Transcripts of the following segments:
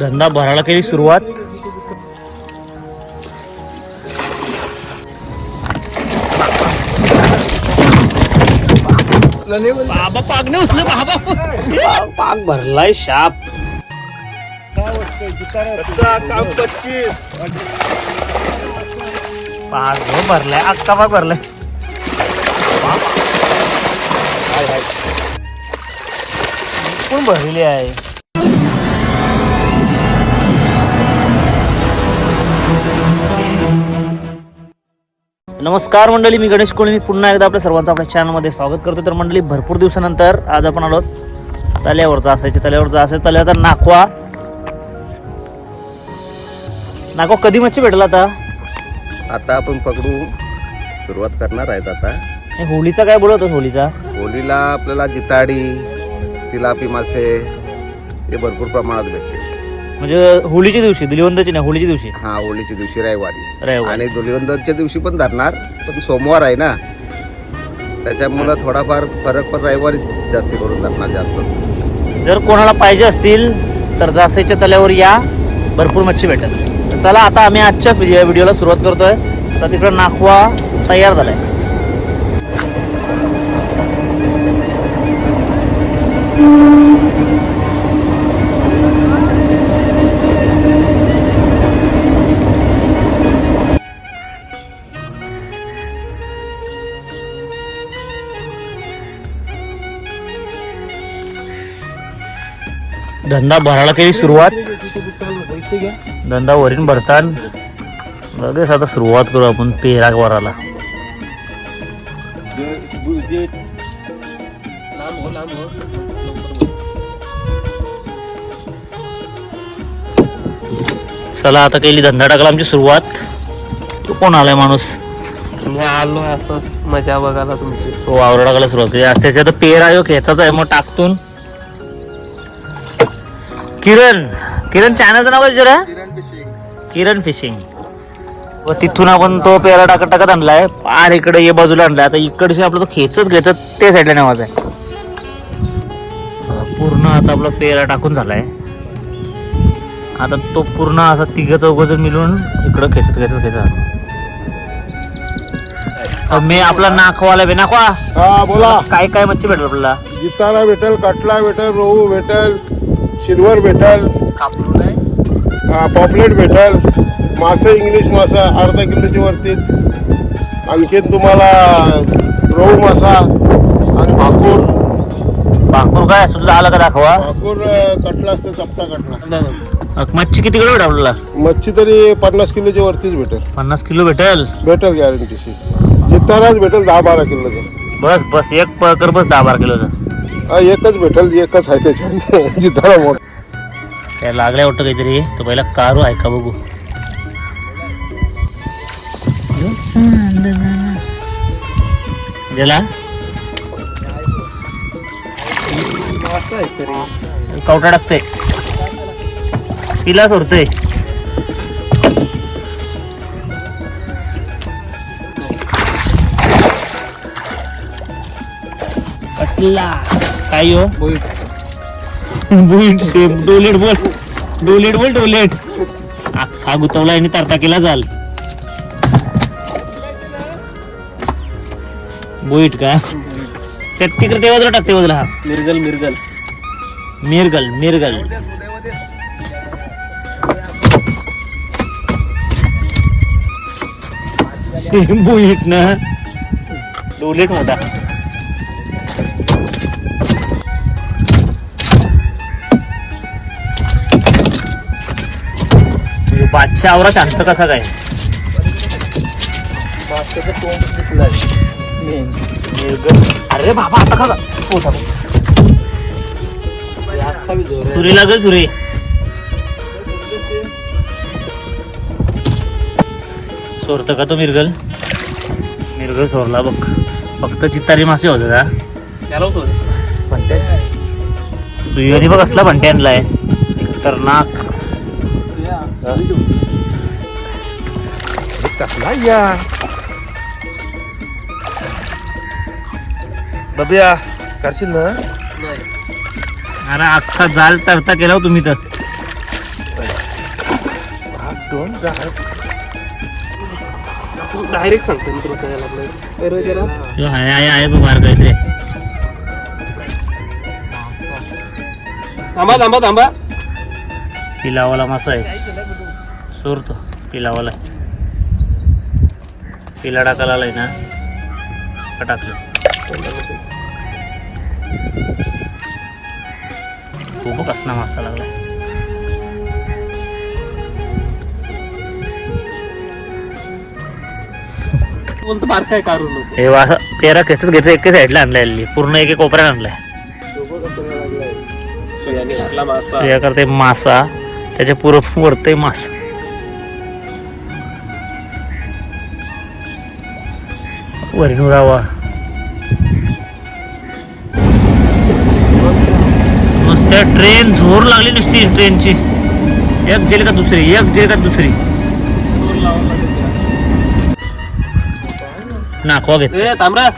धंदा भरायला केली सुरुवात. बाबा पागणे उचले बाबा. पाग भरलाय शाप. पाग हो भरलाय अक्का पाग भरलाय. कोण भरलेली आहे? नमस्कार मंडळी मी गणेश कोळी मी पुन्हा एकदा आपल्या सर्वांचं आपल्या चॅनलमध्ये स्वागत करतो तर मंडळी भरपूर दिवसानंतर आज आपण आलो तल्यावरचा असायचे तल्यावरचा असेल तल्यावरचा नाकवा. नाकवा कधी मच्छी भेटला आता? आता आपण पकडू. सुरुवात करणार आहेत आता. हे होळीचा काय बोलत होता होळीचा होलीला आपल्याला जिताडी तिलापी मासे हे भरपूर प्रमाणात भेटते म्हणजे होळीच्या दिवशी धुलिवंदाची नाही होळीच्या दिवशी. हा होळीच्या दिवशी रविवारी. रविवारी. आणि धुलिवंदनच्या दिवशी पण धरणार पण सोमवार आहे ना. त्याच्यामुळं थोडाफार फरक पण रविवारी जास्ती करून धरणार जास्त. जर कोणाला पाहिजे असतील तर जासेच्या तल्यावर या. भरपूर मच्छी भेटेल. तर चला आता आम्ही आजच्या व्हि- व्हिडिओला सुरुवात करतोय. तर तिकडं नाखवा तयार झालाय. धंदा भरायला केली सुरुवात. धंदा वरीन भरतान. लगेच आता सुरुवात करू आपण पेरा वराला चला आता केली धंदा टाकला आमची सुरुवात. तो कोण आलाय माणूस? मी आलो असंच मजा बघायला तुमची. तो वावर टाकायला सुरुवात केली. तर पेरा खेचाच आहे मग टाकतून. किरण. किरण चॅनलचं नाव जरा? किरण फिशिंग. व तिथून आपण तो पेरा टाकत टाकत आणलाय. पार इकडे ये बाजूला आणलाय. आता इकडचे आपलं तो खेचत खेचत ते साईडला नावाज आहे. पूर्ण आता आपला पेरा टाकून झालाय. आता तो पूर्ण असा तिघ चौघ मिळून इकडं खेचत खेचत खेचत मी आपला नाखवाला बे नाखवा हा बोला. काय काय मच्छी भेटेल आपल्याला? जितारा भेटेल कटला भेटेल रोहू भेटेल सिल्वर भेटेल पॉपलेट भेटेल मासे इंग्लिश मासा अर्धा किलोची वरतीच. आणखीन तुम्हाला रोहू मासा आणि भाकूर. भाकूर काय असतो? तुझा आला का दाखवा. भाकूर कटला असतं चपटा कटला. मच्छी किती किलो आपल्याला? मच्छी तरी पन्नास किलोची वरतीच भेटेल. पन्नास किलो भेटेल? भेटेल गॅरंटीशी जिताराच भेटेल दहा बारा किलोचं. बस बस एक पकर बस दहा बारा किलोचा. एकच भेटेल एकच आहे त्याच्यात. जितारा मोठ. काय लागल्या वाटतं काहीतरी? तो पहिला कारू आहे का बघू? ज्याला? कवटा टाकते पिला सोडतोय. कटला काय हो? बुईट सेम डोलेट बोल. डोलेट बोल डोलेट. अख्खा गुतवला आणि तरता केला जाल. बुईट का? त्या तिकडे ते बाजूला टाकते बाजूला हा. मिरगल मिरगल मिरगल मिरगल. सेम बुईट ना. डोलेट मोठा बादशाह आवरा शांत कसा काय? तोंड अरे बाबा आता खा पोचा सुरी लागेल सुरी. सोरत का तो मिरगल? मिरगल सोरला बघ. फक्त चित्तारी मासे होते का? त्याला बघ असला भंटे आणलाय. तर नाक कसला या बबिया करशील ना? अरे अख्खा जाल तरता केला हो तुम्ही तर. डायरेक्ट सांगतो मी तुला लागलं आहे आहे आहे बघ काहीतरी थांबा थांबा थांबा. पिलावाला मासा आहे. सोरतो पिलावाला. पिला टाकायला आलाय ना. टाकलं खूप कसला मासा लागलाय. बोलतो बार काय नको हे असं पेरा खेचत घेत एके साईडला आणलाय. पूर्ण एके कोपऱ्यात आणलाय. घातला मासा. या करते मासा त्याच्या पुरं वरते मासा. वरिनुरावा मस्त ट्रेन झोर लागली नुसती ट्रेनची एक जेल का दुसरी एक जेल का दुसरी. नाकवा घेत. ए तांबरा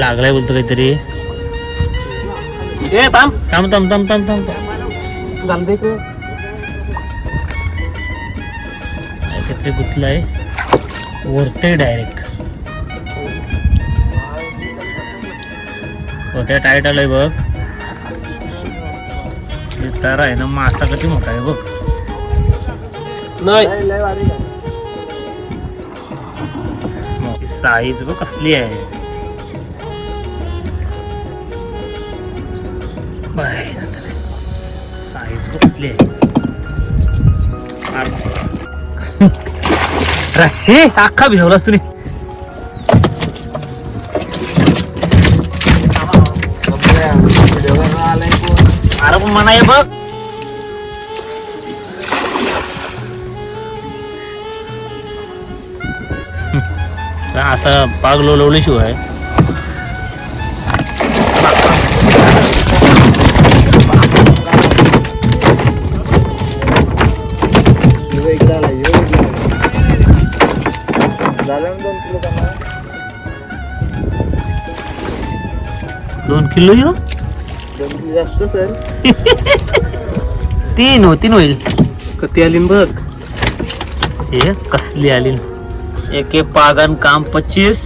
लागलाय बोलतो काहीतरी. ए थांब. थांब थांब थांब थांब थांब. थांब झालं देख काहीतरी गुतलाय. वरते डायरेक्ट हो त्या टाईट आलंय बघ तर आहे ना मासा किती मोठा आहे बघ. नाही. साईज बघ कसली आहे. साईज बघ कसली आहे. रशी अख्खा भिजवलास तुम्ही अरे पण म्हणा बघ. असं पाग लोलवली किलो यो? जास्त सर तीन हो तीन होईल. कती आली बघ. हे कसली आली एक एक पागन काम पच्चीस.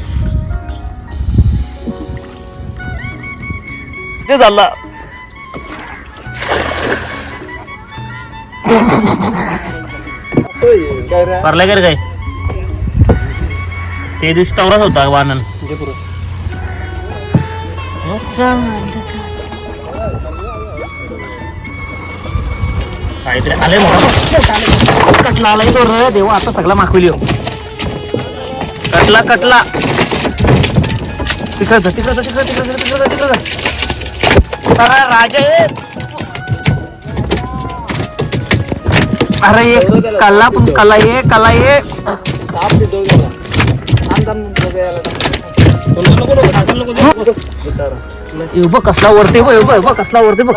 ते झाला. परला कर काय? ते दिवशी तवराच होता वानन. म्हणजे काहीतरी आले कटला आलाय तो रे. देवा आता सगळा माखविली हो. कटला कटला. तिकडं जा, तिकडं तिकडं जा, तिकडं जा, तिकडं तिकडं जा. अरे राजा अरे ये कल्ला पण कला ये कला ये हे बघ कसला वरते बघ बघ, बघ कसला वरते बघ.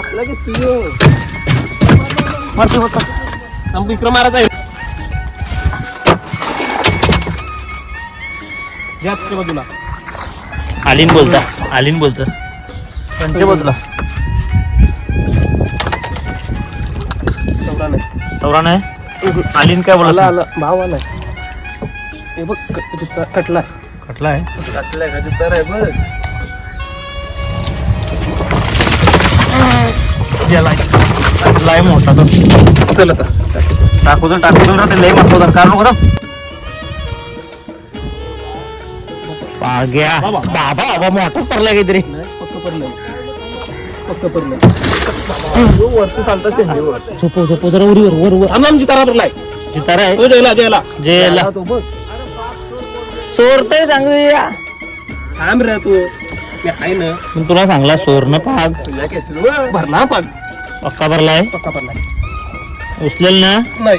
वरते बघ विक्रम महाराज आहे. तुझ्या बाजूला. आलीन बोलता आलीन बोलता त्यांच्या बाजूला. तेवढा नाही. तवरा नाही? आलीन काय आला बोला आला. भाव आलाय. हे बघ क- कटला कटला आहे गेलाय कटलाय मोठा तो. चल आता. टाकू दे टाकू ते लय मारतो तर कारण नको पाग्या. बाबा. बाबा मोठा पडला काहीतरी. पक्क पडलं पक्क पडलं वरती चालतात झोपो झोपो जरा उरीवर वर वर. थांब आमची तारा भरलाय जितार आहे. जेला जेला जेला तो बघ. सोरतय चांगलं थांब रे तू. मी आहे ना. पण तुला सांगला सोरनं पाग. भरला पाग. पक्का भरलाय? पक्का भरलाय. उचलेल ना? नाही.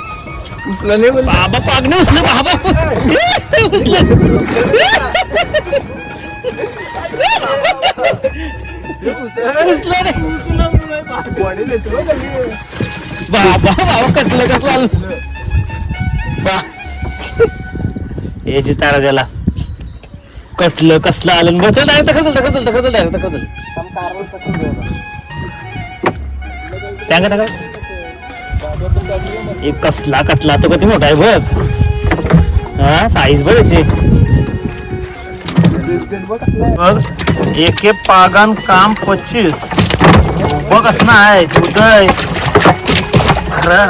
उचला नाही बोल. बाबा पाग नाही उचल बाबा. उचलं. बाबा बाबा कटलं कसलं? याची तारा ज्याला कटलं कसलं आलं बचल आहे खचल खचल खचल आहे खचल टांगा एक कसला कटला तो कधी मोठा आहे बघ. हा साईज बघ याची. बघ एक पागान काम पच्चीस. बघ असं आहे उदय. अरे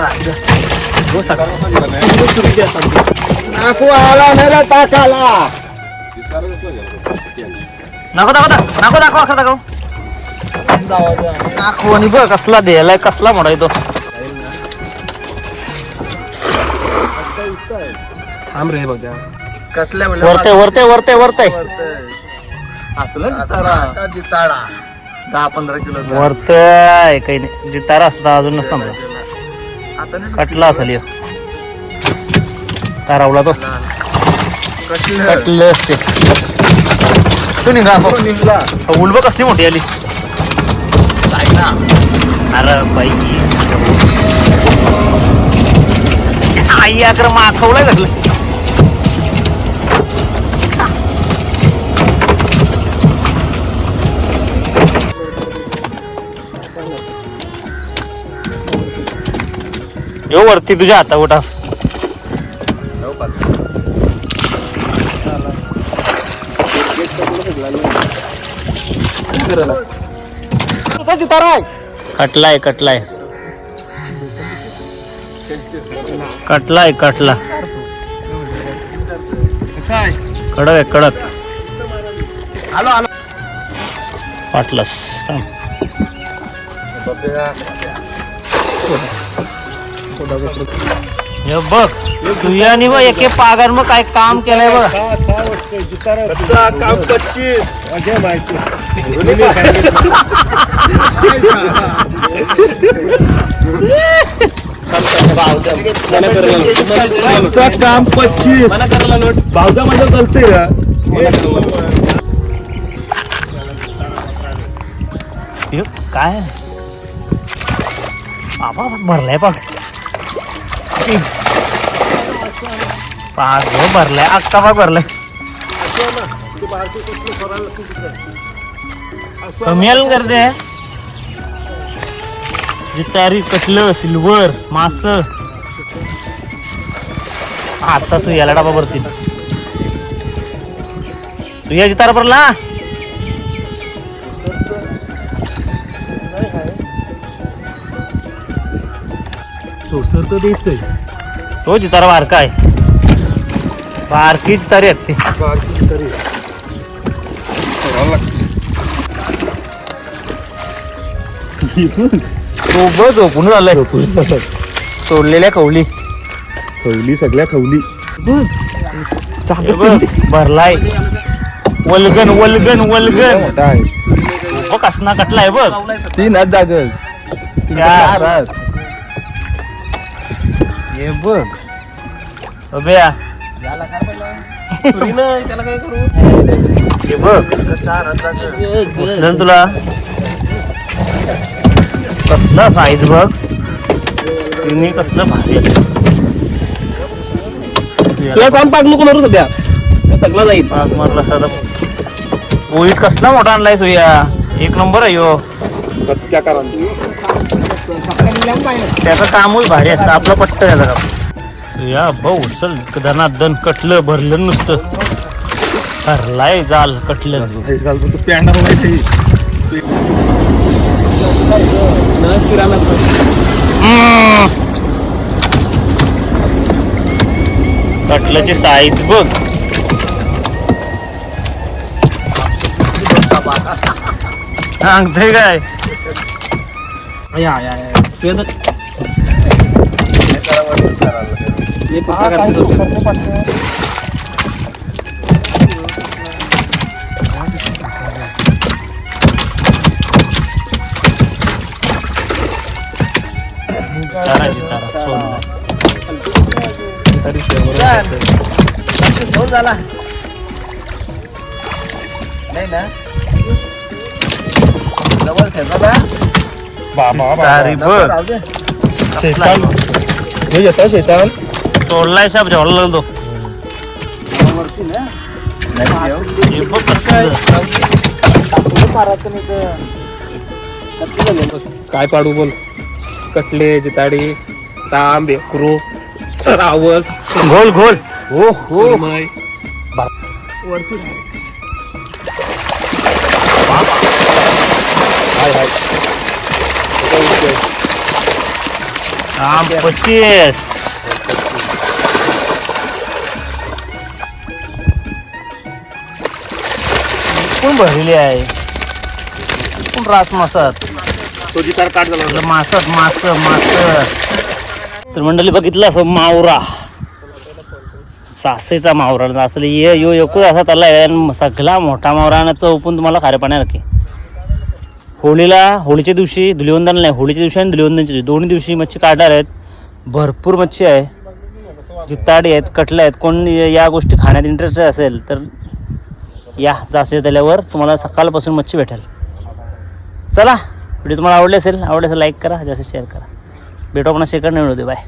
नाकू आला मेरा टाकाला नको दाखव दाखव नको दाखव असं दाखव दाखव आणि बघ कसला द्यायलाय कसला मोठा आहे तो थांब रे बघा कटल्या वरते वरते वरते वरते जिताडा दहा पंधरा किलो वरते आहे काही नाही जितारा असता अजून नसता मला कटला असेल. तारावला तो. कटले असते तू. निघा उलब कसली मोठी आली. अरे बाई. आई अकर माखवलाय घातलं. यो वरती तुझ्या हाता कटलाय कटलाय. कटलाय कटला कडक आहे कडक. आलो आलो. हे बघ तुझ्यानी बघ एके पागार मग काय काम केलंय बघ. काम पच्चीस. काम पच्चीस भावजा माझ्या चलते काय बाबा भरलाय बघ पाच भरलाय अक्का पाग भरलाय. कमी करते जितारी कटलं सिल्वर मास. आता सु याला डाबा भरतील. तू या जितारा भरला? सर तर दिसतंय तो जितारा बारका आहे. बारकी जितारी आहेत ती. तो बघ झोपून झालाय सोडलेल्या कवली खवली सगळ्या खवली. हे बघ, भरलाय. वलगन वलगन वलगन बघ कसना कटलाय बघ. तीन जागच. चार. हे बघ. अभ्या त्याला काय करू? हे बघ. उचलन तुला. कसला साईज बघ. तिने कसलं भारी आहे. तुला काम पाक नको मारू सध्या. सगळं जाईल. मारला पोळीत कसला मोठा आणलाय तुया एक नंबर आहे यो. क्या करा त्याचं कामच भारी असतं. आपलं पट्ट त्याचं काम या भाऊ चल. दनात दन कटलं भरलं नुसतं. भरलाय जाल कटलं. तू पॅन्डा माहिती हम्म. कटल्याची साईज बघ. सांगते काय? या या तू येतं. तारी बघ. शेतान. हे येतं शेतान? सोडलाय शाप जेवढा लागलो हे बघ कसं काय पाडू बोल? कटले जिताडी तांब क्रो रावस. घोल घोल. हो हो मय आम पच्चीस. कोण भरलेली आहे? कोण रास मासात? तुझी तर काढ झाला मासत मास मास तर मंडळी बघितलं असं मावरा. सासेचा मावरा. असले ये यो एकूच असा त्याला सगळा मोठा मावरा आणि तो तुम्हाला खारे पाण्यासारखे होळीला होळीच्या दिवशी धुलिवंदन नाही होळीच्या दिवशी आणि धुलिवंदनच्या दिवशी. दोन्ही दिवशी मच्छी काढणार आहेत. भरपूर मच्छी आहे. जिताडी आहेत कटले आहेत. कोण या गोष्टी खाण्यात इंटरेस्टेड असेल तर या जास्त झाल्यावर तुम्हाला सकाळपासून मच्छी भेटेल. चला व्हिडिओ तुम्हाला आवडले असेल आवडले असेल लाईक करा. जास्त शेअर करा. બેટો પણ સેકન્ડ નહીં ભાઈ.